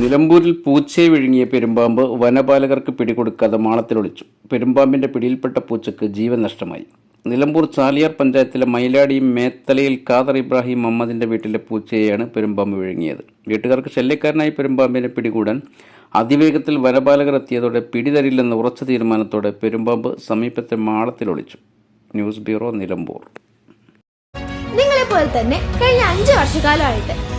നിലമ്പൂരിൽ പൂച്ചയെ വിഴുങ്ങിയ പെരുമ്പാമ്പ് വനപാലകർക്ക് പിടികൊടുക്കാതെ മാളത്തിലൊളിച്ചു. പെരുമ്പാമ്പിന്റെ പിടിയിൽപ്പെട്ട പൂച്ചയ്ക്ക് ജീവൻ നഷ്ടമായി. നിലമ്പൂർ ചാലിയാർ പഞ്ചായത്തിലെ മയിലാടി മേത്തലയിൽ ഖാദർ ഇബ്രാഹിം മുഹമ്മദിന്റെ വീട്ടിലെ പൂച്ചയെയാണ് പെരുമ്പാമ്പ് വിഴുങ്ങിയത്. വീട്ടുകാർക്ക് ശല്യക്കാരനായി പെരുമ്പാമ്പിനെ പിടികൂടാൻ അതിവേഗത്തിൽ വനപാലകർ എത്തിയതോടെ പിടിതരില്ലെന്ന ഉറച്ച തീരുമാനത്തോടെ പെരുമ്പാമ്പ് സമീപത്തെ മാളത്തിലൊളിച്ചു. News bureau Nilambur. നിങ്ങളെ പോലെ തന്നെ കഴിഞ്ഞ അഞ്ച് വർഷക്കാലമായിട്ട്